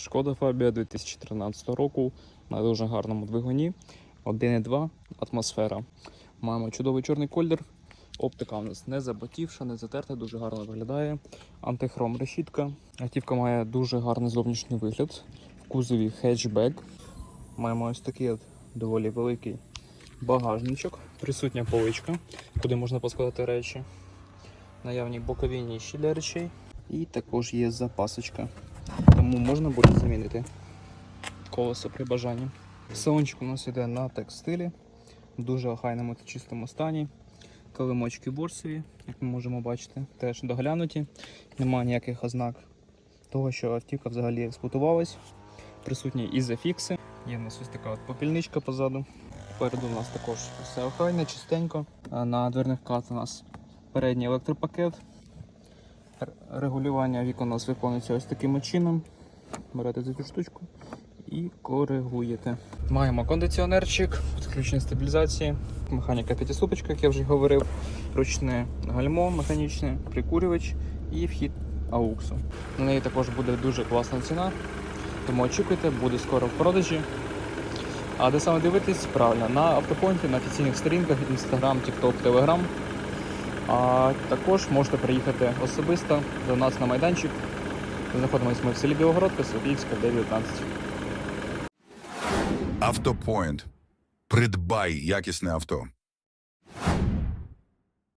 Шкода Фабія 2013 року на дуже гарному двигуні. 1,2 атмосфера. Маємо чудовий чорний колір. Оптика у нас не забатівша, не затерта, дуже гарно виглядає. Антихром решітка. Автівка має дуже гарний зовнішній вигляд. В кузові хетчбек. Маємо ось такий от доволі великий багажничок. Присутня поличка, куди можна поскладати речі. Наявні бокові ніші для речей. І також є запасочка. Тому можна буде замінити колесо при бажанні. Салончик у нас йде на текстилі, в дуже охайному та чистому стані. Килимочки борсові, як ми можемо бачити, теж доглянуті. Немає ніяких ознак того, що автівка взагалі експлуатувалась. Присутні і зафікси. Є в нас ось така от попільничка позаду. Попереду у нас також все охайне, чистенько. На дверних карт у нас передній електропакет. Регулювання вікон у нас виконується ось таким чином. Берете за цю штучку і коригуєте. Маємо кондиціонерчик, підключення стабілізації, механіка п'ятиступочка, як я вже говорив, ручне гальмо механічне, прикурювач і вхід ауксу. На неї також буде дуже класна ціна, тому очікуйте, буде скоро в продажі. А де саме дивитись? Правильно, на автопонті, на офіційних сторінках, Instagram, TikTok, Telegram. А також можете приїхати особисто до нас на майданчик. Знаходимося ми в селі Білогородка, Софіївська, 19. Автопоінт. Придбай якісне авто.